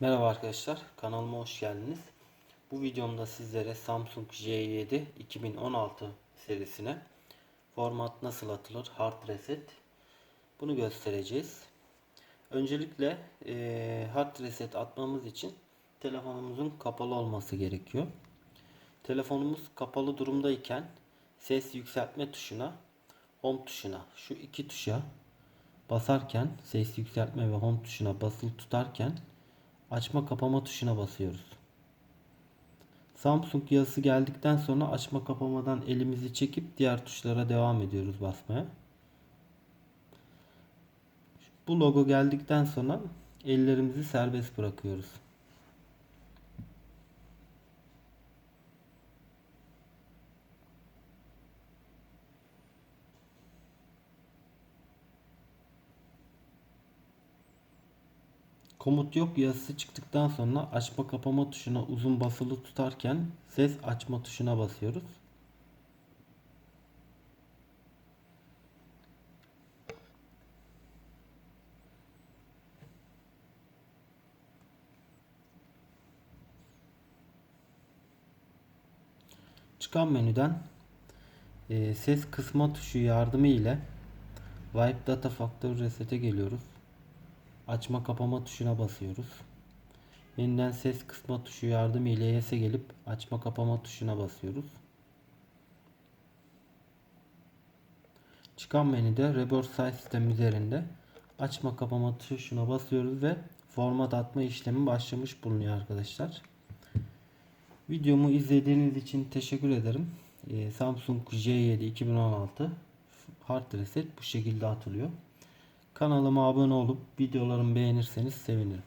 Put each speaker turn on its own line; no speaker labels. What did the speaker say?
Merhaba arkadaşlar, kanalıma hoş geldiniz. Bu videomda sizlere Samsung J7 2016 serisine format nasıl atılır, hard reset bunu göstereceğiz. Öncelikle eee, hard reset atmamız için telefonumuzun kapalı olması gerekiyor. Telefonumuz kapalı durumdayken ses yükseltme tuşuna, home tuşuna, şu iki tuşa basarken ses yükseltme ve home tuşuna basılı tutarken açma kapama tuşuna basıyoruz. Samsung yazısı geldikten sonra açma kapamadan elimizi çekip diğer tuşlara devam ediyoruz basmaya. Bu logo geldikten sonra ellerimizi serbest bırakıyoruz. Komut yok yazısı çıktıktan sonra açma kapama tuşuna uzun basılı tutarken ses açma tuşuna basıyoruz. Çıkan menüden e, ses kısma tuşu yardımı ile Wipe Data Factory Reset'e geliyoruz. Açma kapama tuşuna basıyoruz. Yeniden ses kısma tuşu yardımı ile ES'e gelip açma kapama tuşuna basıyoruz. Çıkan menüde Reverse Size sistem üzerinde açma kapama tuşuna basıyoruz ve format atma işlemi başlamış bulunuyor arkadaşlar. Videomu izlediğiniz için teşekkür ederim. Ee, Samsung J7 2016 Hard Reset bu şekilde atılıyor. Kanalıma abone olup videolarımı beğenirseniz sevinirim.